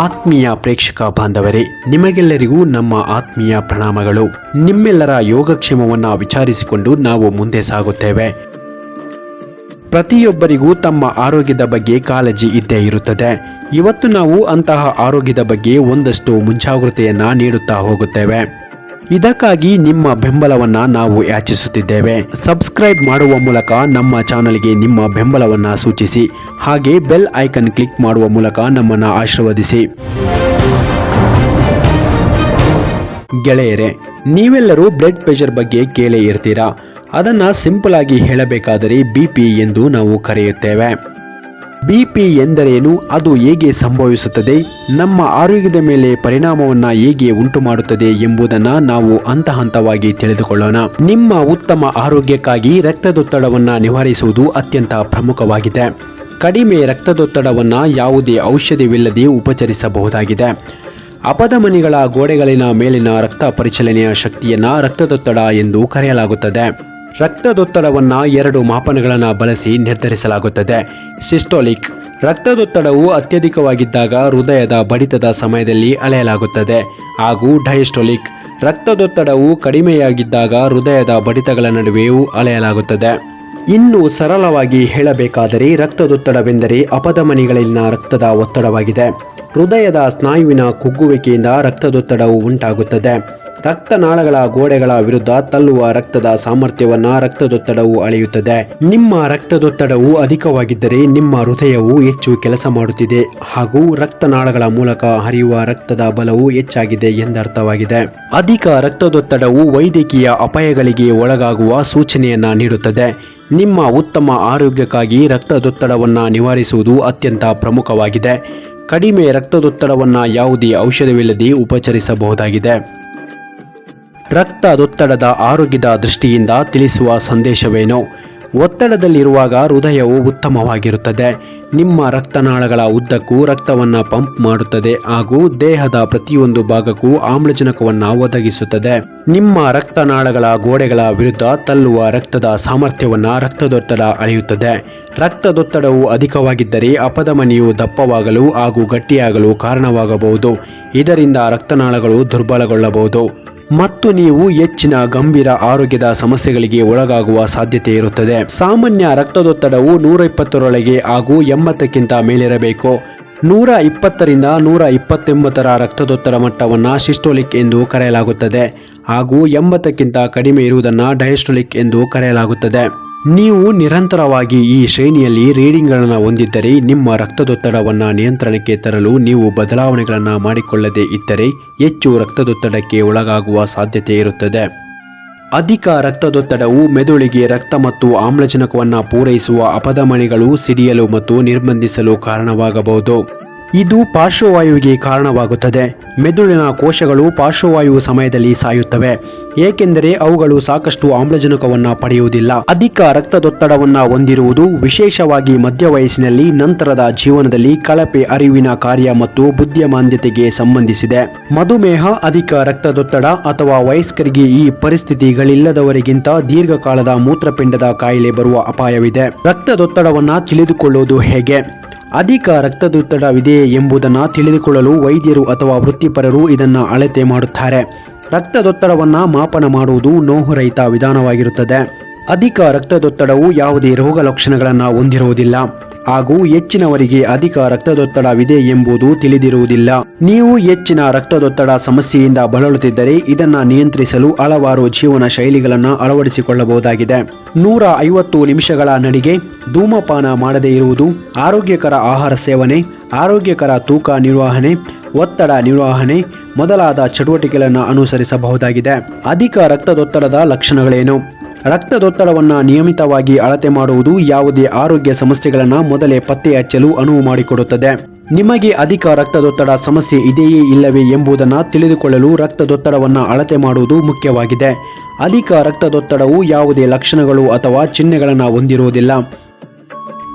ಆತ್ಮೀಯ ಪ್ರೇಕ್ಷಕ ಬಾಂಧವರೇ, ನಿಮಗೆಲ್ಲರಿಗೂ ನಮ್ಮ ಆತ್ಮೀಯ ಪ್ರಣಾಮಗಳು. ನಿಮ್ಮೆಲ್ಲರ ಯೋಗಕ್ಷೇಮವನ್ನ ವಿಚಾರಿಸಿಕೊಂಡು ನಾವು ಮುಂದೆ ಸಾಗುತ್ತೇವೆ. ಪ್ರತಿಯೊಬ್ಬರಿಗೂ ತಮ್ಮ ಆರೋಗ್ಯದ ಬಗ್ಗೆ ಕಾಳಜಿ ಇದ್ದೇ ಇರುತ್ತದೆ. ಇವತ್ತು ನಾವು ಅಂತಹ ಆರೋಗ್ಯದ ಬಗ್ಗೆ ಒಂದಷ್ಟು ಮುಂಜಾಗ್ರತೆಯನ್ನ ನೀಡುತ್ತಾ ಹೋಗುತ್ತೇವೆ. ಇದಕ್ಕಾಗಿ ನಿಮ್ಮ ಬೆಂಬಲವನ್ನ ನಾವು ಯಾಚಿಸುತ್ತಿದ್ದೇವೆ. ಸಬ್ಸ್ಕ್ರೈಬ್ ಮಾಡುವ ಮೂಲಕ ನಮ್ಮ ಚಾನಲ್ಗೆ ನಿಮ್ಮ ಬೆಂಬಲವನ್ನ ಸೂಚಿಸಿ. ಹಾಗೆ ಬೆಲ್ ಐಕನ್ ಕ್ಲಿಕ್ ಮಾಡುವ ಮೂಲಕ ನಮ್ಮನ್ನು ಆಶೀರ್ವದಿಸಿ. ಗೆಳೆಯರೆ, ನೀವೆಲ್ಲರೂ ಬ್ಲಡ್ ಪ್ರೆಷರ್ ಬಗ್ಗೆ ಕೇಳೇ ಇರ್ತೀರಾ? ಅದನ್ನ ಸಿಂಪಲ್ ಆಗಿ ಹೇಳಬೇಕಾದರೆ ಬಿ ಪಿ ಎಂದು ನಾವು ಕರೆಯುತ್ತೇವೆ. ಬಿ ಪಿ ಎಂದರೇನು, ಅದು ಹೇಗೆ ಸಂಭವಿಸುತ್ತದೆ, ನಮ್ಮ ಆರೋಗ್ಯದ ಮೇಲೆ ಪರಿಣಾಮವನ್ನ ಹೇಗೆ ಉಂಟು ಮಾಡುತ್ತದೆ ಎಂಬುದನ್ನ ನಾವು ಹಂತ ಹಂತವಾಗಿ ತಿಳಿದುಕೊಳ್ಳೋಣ. ನಿಮ್ಮ ಉತ್ತಮ ಆರೋಗ್ಯಕ್ಕಾಗಿ ರಕ್ತದೊತ್ತಡವನ್ನು ನಿವಾರಿಸುವುದು ಅತ್ಯಂತ ಪ್ರಮುಖವಾಗಿದೆ. ಕಡಿಮೆ ರಕ್ತದೊತ್ತಡವನ್ನು ಯಾವುದೇ ಔಷಧಿವಿಲ್ಲದೆ ಉಪಚರಿಸಬಹುದಾಗಿದೆ. ಅಪಧಮನಿಗಳ ಗೋಡೆಗಳಿನ ಮೇಲಿನ ರಕ್ತ ಪರಿಚಲನೆಯ ಶಕ್ತಿಯನ್ನ ರಕ್ತದೊತ್ತಡ ಎಂದು ಕರೆಯಲಾಗುತ್ತದೆ. ರಕ್ತದೊತ್ತಡವನ್ನ ಎರಡು ಮಾಪನಗಳನ್ನು ಬಳಸಿ ನಿರ್ಧರಿಸಲಾಗುತ್ತದೆ. ಸಿಸ್ಟೋಲಿಕ್ ರಕ್ತದೊತ್ತಡವು ಅತ್ಯಧಿಕವಾಗಿದ್ದಾಗ ಹೃದಯದ ಬಡಿತದ ಸಮಯದಲ್ಲಿ ಅಳೆಯಲಾಗುತ್ತದೆ. ಹಾಗೂ ಡಯಸ್ಟೋಲಿಕ್ ರಕ್ತದೊತ್ತಡವು ಕಡಿಮೆಯಾಗಿದ್ದಾಗ ಹೃದಯದ ಬಡಿತಗಳ ನಡುವೆಯೂ ಅಳೆಯಲಾಗುತ್ತದೆ. ಇನ್ನು ಸರಳವಾಗಿ ಹೇಳಬೇಕಾದರೆ ರಕ್ತದೊತ್ತಡವೆಂದರೆ ಅಪಧಮನಿಗಳಲ್ಲಿನ ರಕ್ತದ ಒತ್ತಡವಾಗಿದೆ. ಹೃದಯದ ಸ್ನಾಯುವಿನ ಕುಗ್ಗುವಿಕೆಯಿಂದ ರಕ್ತದೊತ್ತಡವು ಉಂಟಾಗುತ್ತದೆ. ರಕ್ತನಾಳಗಳ ಗೋಡೆಗಳ ವಿರುದ್ಧ ತಲ್ಲುವ ರಕ್ತದ ಸಾಮರ್ಥ್ಯವನ್ನ ರಕ್ತದೊತ್ತಡವು ಅಳೆಯುತ್ತದೆ. ನಿಮ್ಮ ರಕ್ತದೊತ್ತಡವು ಅಧಿಕವಾಗಿದ್ದರೆ ನಿಮ್ಮ ಹೃದಯವು ಹೆಚ್ಚು ಕೆಲಸ ಮಾಡುತ್ತಿದೆ ಹಾಗೂ ರಕ್ತನಾಳಗಳ ಮೂಲಕ ಹರಿಯುವ ರಕ್ತದ ಬಲವು ಹೆಚ್ಚಾಗಿದೆ ಎಂದರ್ಥವಾಗಿದೆ. ಅಧಿಕ ರಕ್ತದೊತ್ತಡವು ವೈದ್ಯಕೀಯ ಅಪಾಯಗಳಿಗೆ ಒಳಗಾಗುವ ಸೂಚನೆಯನ್ನ ನೀಡುತ್ತದೆ. ನಿಮ್ಮ ಉತ್ತಮ ಆರೋಗ್ಯಕ್ಕಾಗಿ ರಕ್ತದೊತ್ತಡವನ್ನು ನಿವಾರಿಸುವುದು ಅತ್ಯಂತ ಪ್ರಮುಖವಾಗಿದೆ. ಕಡಿಮೆ ರಕ್ತದೊತ್ತಡವನ್ನು ಯಾವುದೇ ಔಷಧವಿಲ್ಲದೆ ಉಪಚರಿಸಬಹುದಾಗಿದೆ. ರಕ್ತದೊತ್ತಡದ ಆರೋಗ್ಯದ ದೃಷ್ಟಿಯಿಂದ ತಿಳಿಸುವ ಸಂದೇಶವೇನು? ಒತ್ತಡದಲ್ಲಿರುವಾಗ ಹೃದಯವು ಉತ್ತಮವಾಗಿರುತ್ತದೆ. ನಿಮ್ಮ ರಕ್ತನಾಳಗಳ ಉದ್ದಕ್ಕೂ ರಕ್ತವನ್ನು ಪಂಪ್ ಮಾಡುತ್ತದೆ ಹಾಗೂ ದೇಹದ ಪ್ರತಿಯೊಂದು ಭಾಗಕ್ಕೂ ಆಮ್ಲಜನಕವನ್ನು ಒದಗಿಸುತ್ತದೆ. ನಿಮ್ಮ ರಕ್ತನಾಳಗಳ ಗೋಡೆಗಳ ವಿರುದ್ಧ ತಲ್ಲುವ ರಕ್ತದ ಸಾಮರ್ಥ್ಯವನ್ನು ರಕ್ತದೊತ್ತಡ ಅಳೆಯುತ್ತದೆ. ರಕ್ತದೊತ್ತಡವು ಅಧಿಕವಾಗಿದ್ದರೆ ಅಪಧಮನಿಯು ದಪ್ಪವಾಗಲು ಹಾಗೂ ಗಟ್ಟಿಯಾಗಲು ಕಾರಣವಾಗಬಹುದು. ಇದರಿಂದ ರಕ್ತನಾಳಗಳು ದುರ್ಬಲಗೊಳ್ಳಬಹುದು. ಮತ್ತು ನೀವು ಹೆಚ್ಚಿನ ಗಂಭೀರ ಆರೋಗ್ಯದ ಸಮಸ್ಯೆಗಳಿಗೆ ಒಳಗಾಗುವ ಸಾಧ್ಯತೆ ಇರುತ್ತದೆ. ಸಾಮಾನ್ಯ ರಕ್ತದೊತ್ತಡವು ನೂರ ಇಪ್ಪತ್ತರೊಳಗೆ ಹಾಗೂ ಎಂಬತ್ತಕ್ಕಿಂತ ಮೇಲಿರಬೇಕು. ನೂರ ಇಪ್ಪತ್ತರಿಂದ ನೂರ ಇಪ್ಪತ್ತೊಂಬತ್ತರ ರಕ್ತದೊತ್ತಡ ಮಟ್ಟವನ್ನು ಸಿಸ್ಟೋಲಿಕ್ ಎಂದು ಕರೆಯಲಾಗುತ್ತದೆ ಹಾಗೂ ಎಂಬತ್ತಕ್ಕಿಂತ ಕಡಿಮೆ ಇರುವುದನ್ನು ಡಯಸ್ಟೋಲಿಕ್ ಎಂದು ಕರೆಯಲಾಗುತ್ತದೆ. ನೀವು ನಿರಂತರವಾಗಿ ಈ ಶ್ರೇಣಿಯಲ್ಲಿ ರೀಡಿಂಗ್ಗಳನ್ನು ಹೊಂದಿದ್ದರೆ ನಿಮ್ಮ ರಕ್ತದೊತ್ತಡವನ್ನು ನಿಯಂತ್ರಣಕ್ಕೆ ತರಲು ನೀವು ಬದಲಾವಣೆಗಳನ್ನು ಮಾಡಿಕೊಳ್ಳದೇ ಇದ್ದರೆ ಹೆಚ್ಚು ರಕ್ತದೊತ್ತಡಕ್ಕೆ ಒಳಗಾಗುವ ಸಾಧ್ಯತೆ ಇರುತ್ತದೆ. ಅಧಿಕ ರಕ್ತದೊತ್ತಡವು ಮೆದುಳಿಗೆ ರಕ್ತ ಮತ್ತು ಆಮ್ಲಜನಕವನ್ನು ಪೂರೈಸುವ ಅಪಧಮಣಿಗಳು ಸಿಡಿಯಲು ಮತ್ತು ನಿರ್ಬಂಧಿಸಲು ಕಾರಣವಾಗಬಹುದು. ಇದು ಪಾರ್ಶ್ವವಾಯುವಿಗೆ ಕಾರಣವಾಗುತ್ತದೆ. ಮೆದುಳಿನ ಕೋಶಗಳು ಪಾರ್ಶ್ವವಾಯು ಸಮಯದಲ್ಲಿ ಸಾಯುತ್ತವೆ. ಏಕೆಂದರೆ ಅವುಗಳು ಸಾಕಷ್ಟು ಆಮ್ಲಜನಕವನ್ನು ಪಡೆಯುವುದಿಲ್ಲ. ಅಧಿಕ ರಕ್ತದೊತ್ತಡವನ್ನು ಹೊಂದಿರುವುದು ವಿಶೇಷವಾಗಿ ಮಧ್ಯ ವಯಸ್ಸಿನಲ್ಲಿ ನಂತರದ ಜೀವನದಲ್ಲಿ ಕಳಪೆ ಅರಿವಿನ ಕಾರ್ಯ ಮತ್ತು ಬುದ್ಧಿಮಾಂದ್ಯತೆಗೆ ಸಂಬಂಧಿಸಿದೆ. ಮಧುಮೇಹ, ಅಧಿಕ ರಕ್ತದೊತ್ತಡ ಅಥವಾ ವಯಸ್ಕರಿಗೆ ಈ ಪರಿಸ್ಥಿತಿಗಳಿಲ್ಲದವರಿಗಿಂತ ದೀರ್ಘಕಾಲದ ಮೂತ್ರಪಿಂಡದ ಕಾಯಿಲೆ ಬರುವ ಅಪಾಯವಿದೆ. ರಕ್ತದೊತ್ತಡವನ್ನು ತಿಳಿದುಕೊಳ್ಳುವುದು ಹೇಗೆ? ಅಧಿಕ ರಕ್ತದೊತ್ತಡವಿದೆಯೇ ಎಂಬುದನ್ನು ತಿಳಿದುಕೊಳ್ಳಲು ವೈದ್ಯರು ಅಥವಾ ವೃತ್ತಿಪರರು ಇದನ್ನು ಅಳತೆ ಮಾಡುತ್ತಾರೆ. ರಕ್ತದೊತ್ತಡವನ್ನು ಮಾಪನ ಮಾಡುವುದು ನೋವುರಹಿತ ವಿಧಾನವಾಗಿರುತ್ತದೆ. ಅಧಿಕ ರಕ್ತದೊತ್ತಡವು ಯಾವುದೇ ರೋಗ ಲಕ್ಷಣಗಳನ್ನು ಹೊಂದಿರುವುದಿಲ್ಲ. ಹಾಗೂ ಹೆಚ್ಚಿನವರಿಗೆ ಅಧಿಕ ರಕ್ತದೊತ್ತಡವಿದೆ ಎಂಬುದು ತಿಳಿದಿರುವುದಿಲ್ಲ. ನೀವು ಹೆಚ್ಚಿನ ರಕ್ತದೊತ್ತಡ ಸಮಸ್ಯೆಯಿಂದ ಬಳಲುತ್ತಿದ್ದರೆ ಇದನ್ನ ನಿಯಂತ್ರಿಸಲು ಹಲವಾರು ಜೀವನ ಶೈಲಿಗಳನ್ನು ಅಳವಡಿಸಿಕೊಳ್ಳಬಹುದಾಗಿದೆ. ನೂರ ಐವತ್ತು ನಿಮಿಷಗಳ ನಡಿಗೆ ಧೂಮಪಾನ ಮಾಡದೇ ಇರುವುದು, ಆರೋಗ್ಯಕರ ಆಹಾರ ಸೇವನೆ, ಆರೋಗ್ಯಕರ ತೂಕ ನಿರ್ವಹಣೆ, ಒತ್ತಡ ನಿರ್ವಹಣೆ ಮೊದಲಾದ ಚಟುವಟಿಕೆಗಳನ್ನು ಅನುಸರಿಸಬಹುದಾಗಿದೆ. ಅಧಿಕ ರಕ್ತದೊತ್ತಡದ ಲಕ್ಷಣಗಳೇನು? ರಕ್ತದೊತ್ತಡವನ್ನು ನಿಯಮಿತವಾಗಿ ಅಳತೆ ಮಾಡುವುದು ಯಾವುದೇ ಆರೋಗ್ಯ ಸಮಸ್ಯೆಗಳನ್ನು ಮೊದಲೇ ಪತ್ತೆ ಹಚ್ಚಲು ಅನುವು ಮಾಡಿಕೊಡುತ್ತದೆ. ನಿಮಗೆ ಅಧಿಕ ರಕ್ತದೊತ್ತಡ ಸಮಸ್ಯೆ ಇದೆಯೇ ಇಲ್ಲವೇ ಎಂಬುದನ್ನು ತಿಳಿದುಕೊಳ್ಳಲು ರಕ್ತದೊತ್ತಡವನ್ನು ಅಳತೆ ಮಾಡುವುದು ಮುಖ್ಯವಾಗಿದೆ. ಅಧಿಕ ರಕ್ತದೊತ್ತಡವು ಯಾವುದೇ ಲಕ್ಷಣಗಳು ಅಥವಾ ಚಿಹ್ನೆಗಳನ್ನು ಹೊಂದಿರುವುದಿಲ್ಲ.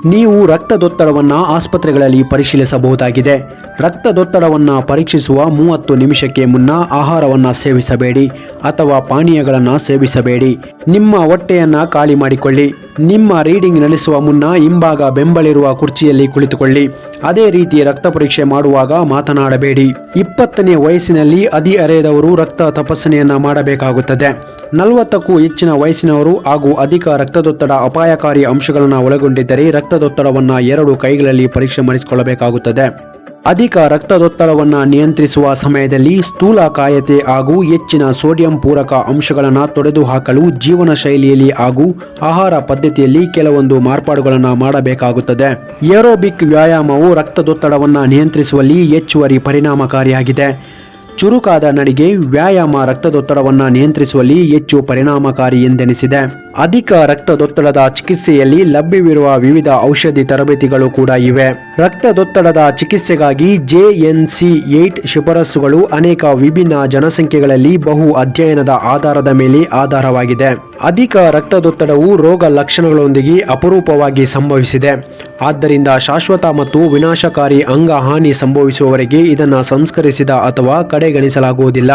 ನೀವು ರಕ್ತದೊತ್ತಡವನ್ನು ಆಸ್ಪತ್ರೆಗಳಲ್ಲಿ ಪರಿಶೀಲಿಸಬಹುದಾಗಿದೆ. ರಕ್ತದೊತ್ತಡವನ್ನು ಪರೀಕ್ಷಿಸುವ ಮೂವತ್ತು ನಿಮಿಷಕ್ಕೆ ಮುನ್ನ ಆಹಾರವನ್ನು ಸೇವಿಸಬೇಡಿ ಅಥವಾ ಪಾನೀಯಗಳನ್ನು ಸೇವಿಸಬೇಡಿ. ನಿಮ್ಮ ಹೊಟ್ಟೆಯನ್ನು ಖಾಲಿ ಮಾಡಿಕೊಳ್ಳಿ. ನಿಮ್ಮ ರೀಡಿಂಗ್ ನಡೆಸುವ ಮುನ್ನ ಹಿಂಭಾಗ ಬೆಂಬಲಿರುವ ಕುರ್ಚಿಯಲ್ಲಿ ಕುಳಿತುಕೊಳ್ಳಿ. ಅದೇ ರೀತಿ ರಕ್ತ ಪರೀಕ್ಷೆ ಮಾಡುವಾಗ ಮಾತನಾಡಬೇಡಿ. ಇಪ್ಪತ್ತನೇ ವಯಸ್ಸಿನಲ್ಲಿ ಹದಿಹರೆಯದವರು ರಕ್ತ ತಪಾಸಣೆಯನ್ನ ಮಾಡಬೇಕಾಗುತ್ತದೆ. ನಲವತ್ತಕ್ಕೂ ಹೆಚ್ಚಿನ ವಯಸ್ಸಿನವರು ಹಾಗೂ ಅಧಿಕ ರಕ್ತದೊತ್ತಡ ಅಪಾಯಕಾರಿ ಅಂಶಗಳನ್ನು ಒಳಗೊಂಡಿದ್ದರೆ ರಕ್ತದೊತ್ತಡವನ್ನು ಎರಡು ಕೈಗಳಲ್ಲಿ ಪರೀಕ್ಷೆ ಮಾಡಿಸಿಕೊಳ್ಳಬೇಕಾಗುತ್ತದೆ. ಅಧಿಕ ರಕ್ತದೊತ್ತಡವನ್ನು ನಿಯಂತ್ರಿಸುವ ಸಮಯದಲ್ಲಿ ಸ್ಥೂಲಕಾಯತೆ ಹಾಗೂ ಹೆಚ್ಚಿನ ಸೋಡಿಯಂ ಪೂರಕ ಅಂಶಗಳನ್ನು ತೊಡೆದುಹಾಕಲು ಜೀವನ ಶೈಲಿಯಲ್ಲಿ ಹಾಗೂ ಆಹಾರ ಪದ್ಧತಿಯಲ್ಲಿ ಕೆಲವೊಂದು ಮಾರ್ಪಾಡುಗಳನ್ನು ಮಾಡಬೇಕಾಗುತ್ತದೆ. ಏರೋಬಿಕ್ ವ್ಯಾಯಾಮವು ರಕ್ತದೊತ್ತಡವನ್ನು ನಿಯಂತ್ರಿಸುವಲ್ಲಿ ಹೆಚ್ಚುವರಿ ಪರಿಣಾಮಕಾರಿಯಾಗಿದೆ. ಚುರುಕಾದ ನಡಿಗೆ ವ್ಯಾಯಾಮ ರಕ್ತದೊತ್ತಡವನ್ನು ನಿಯಂತ್ರಿಸುವಲ್ಲಿ ಹೆಚ್ಚು ಪರಿಣಾಮಕಾರಿ ಎಂದೆನಿಸಿದೆ. ಅಧಿಕ ರಕ್ತದೊತ್ತಡದ ಚಿಕಿತ್ಸೆಯಲ್ಲಿ ಲಭ್ಯವಿರುವ ವಿವಿಧ ಔಷಧಿ ತರಬೇತಿಗಳು ಕೂಡ ಇವೆ. ರಕ್ತದೊತ್ತಡದ ಚಿಕಿತ್ಸೆಗಾಗಿ ಜೆಎನ್ಸಿ ಏಟ್ ಶಿಫಾರಸುಗಳು ಅನೇಕ ವಿಭಿನ್ನ ಜನಸಂಖ್ಯೆಗಳಲ್ಲಿ ಬಹು ಅಧ್ಯಯನದ ಆಧಾರದ ಮೇಲೆ ಆಧಾರವಾಗಿದೆ. ಅಧಿಕ ರಕ್ತದೊತ್ತಡವು ರೋಗ ಲಕ್ಷಣಗಳೊಂದಿಗೆ ಅಪರೂಪವಾಗಿ ಸಂಭವಿಸಿದೆ. ಆದ್ದರಿಂದ ಶಾಶ್ವತ ಮತ್ತು ವಿನಾಶಕಾರಿ ಅಂಗ ಹಾನಿ ಸಂಭವಿಸುವವರೆಗೆ ಇದನ್ನು ಸಂಸ್ಕರಿಸಿದ ಅಥವಾ ಕಡೆಗಣಿಸಲಾಗುವುದಿಲ್ಲ.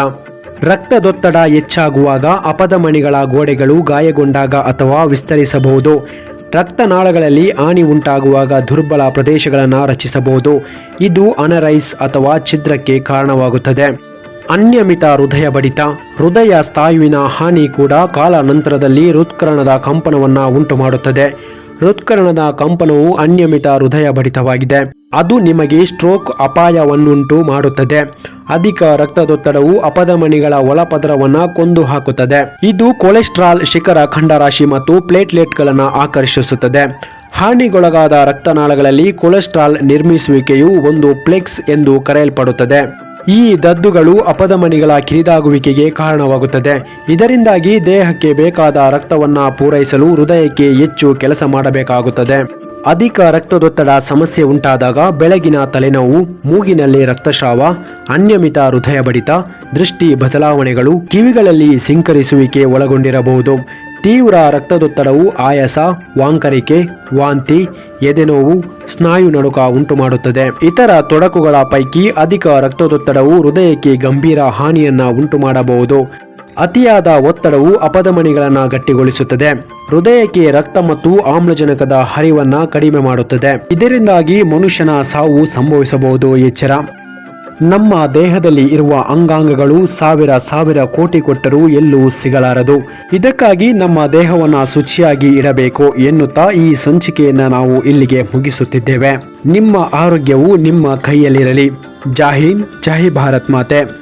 ರಕ್ತದೊತ್ತಡ ಹೆಚ್ಚಾಗುವಾಗ ಅಪಧಮನಿಗಳ ಗೋಡೆಗಳು ಗಾಯಗೊಂಡಾಗ ಅಥವಾ ವಿಸ್ತರಿಸಬಹುದು. ರಕ್ತನಾಳಗಳಲ್ಲಿ ಹಾನಿ ಉಂಟಾಗುವಾಗ ದುರ್ಬಲ ಪ್ರದೇಶಗಳನ್ನು ರಚಿಸಬಹುದು. ಇದು ಅನರೈಸ್ ಅಥವಾ ಛಿದ್ರಕ್ಕೆ ಕಾರಣವಾಗುತ್ತದೆ. ಅನಿಯಮಿತ ಹೃದಯ ಬಡಿತ, ಹೃದಯ ಸ್ಥಾಯುವಿನ ಹಾನಿ ಕೂಡ ಕಾಲಾನಂತರದಲ್ಲಿ ಹೃತ್ಕರಣದ ಕಂಪನವನ್ನು ಉಂಟು ಮಾಡುತ್ತದೆ ಹೃತ್ಕರಣದ ಕಂಪನವು ಅನಿಯಮಿತ ಹೃದಯ ಬಡಿತವಾಗಿದೆ ಅದು ನಿಮಗೆ ಸ್ಟ್ರೋಕ್ ಅಪಾಯವನ್ನುಂಟು ಮಾಡುತ್ತದೆ. ಅಧಿಕ ರಕ್ತದೊತ್ತಡವು ಅಪಧಮನಿಗಳ ಒಳಪದರವನ್ನು ಕೊಂದು ಹಾಕುತ್ತದೆ ಇದು ಕೊಲೆಸ್ಟ್ರಾಲ್ ಶಿಖರ ಖಂಡರಾಶಿ ಮತ್ತು ಪ್ಲೇಟ್ಲೆಟ್ಗಳನ್ನು ಆಕರ್ಷಿಸುತ್ತದೆ. ಹಾನಿಗೊಳಗಾದ ರಕ್ತನಾಳಗಳಲ್ಲಿ ಕೊಲೆಸ್ಟ್ರಾಲ್ ನಿರ್ಮಿಸುವಿಕೆಯು ಒಂದು ಪ್ಲೆಕ್ಸ್ ಎಂದು ಕರೆಯಲ್ಪಡುತ್ತದೆ. ಈ ದದ್ದುಗಳು ಅಪಧಮನಿಗಳ ಕಿರಿದಾಗುವಿಕೆಗೆ ಕಾರಣವಾಗುತ್ತದೆ. ಇದರಿಂದಾಗಿ ದೇಹಕ್ಕೆ ಬೇಕಾದ ರಕ್ತವನ್ನು ಪೂರೈಸಲು ಹೃದಯಕ್ಕೆ ಹೆಚ್ಚು ಕೆಲಸ ಮಾಡಬೇಕಾಗುತ್ತದೆ. ಅಧಿಕ ರಕ್ತದೊತ್ತಡ ಸಮಸ್ಯೆ ಉಂಟಾದಾಗ ಬೆಳಗಿನ ತಲೆನೋವು, ಮೂಗಿನಲ್ಲಿ ರಕ್ತಸ್ರಾವ, ಅನಿಯಮಿತ ಹೃದಯ ಬಡಿತ ದೃಷ್ಟಿ ಬದಲಾವಣೆಗಳು ಕಿವಿಗಳಲ್ಲಿ ಸಿಂಕರಿಸುವಿಕೆ ಒಳಗೊಂಡಿರಬಹುದು. ತೀವ್ರ ರಕ್ತದೊತ್ತಡವು, ಆಯಾಸ, ವಾಂಕರಿಕೆ, ವಾಂತಿ, ಎದೆನೋವು, ಸ್ನಾಯು ನಡುಕ ಉಂಟು ಮಾಡುತ್ತದೆ ಇತರ ತೊಡಕುಗಳ ಪೈಕಿ ಅಧಿಕ ರಕ್ತದೊತ್ತಡವು ಹೃದಯಕ್ಕೆ ಗಂಭೀರ ಹಾನಿಯನ್ನ ಉಂಟು ಮಾಡಬಹುದು ಅತಿಯಾದ ಒತ್ತಡವು ಅಪಧಮನಿಗಳನ್ನು ಗಟ್ಟಿಗೊಳಿಸುತ್ತದೆ. ಹೃದಯಕ್ಕೆ ರಕ್ತ ಮತ್ತು ಆಮ್ಲಜನಕದ ಹರಿವನ್ನ ಕಡಿಮೆ ಮಾಡುತ್ತದೆ. ಇದರಿಂದಾಗಿ ಮನುಷ್ಯನ ಸಾವು ಸಂಭವಿಸಬಹುದು, ಎಚ್ಚರ. ನಮ್ಮ ದೇಹದಲ್ಲಿ ಇರುವ ಅಂಗಾಂಗಗಳು ಸಾವಿರ ಸಾವಿರ ಕೋಟಿ ಕೊಟ್ಟರೂ ಎಲ್ಲೂ ಸಿಗಲಾರದು. ಇದಕ್ಕಾಗಿ ನಮ್ಮ ದೇಹವನ್ನು ಶುಚಿಯಾಗಿ ಇಡಬೇಕು ಎನ್ನುತ್ತಾ ಈ ಸಂಚಿಕೆಯನ್ನು ನಾವು ಇಲ್ಲಿಗೆ ಮುಗಿಸುತ್ತಿದ್ದೇವೆ. ನಿಮ್ಮ ಆರೋಗ್ಯವು ನಿಮ್ಮ ಕೈಯಲ್ಲಿರಲಿ. ಜಾಹೀನ್ ಜಾಹಿ ಭಾರತ್ ಮಾತೆ.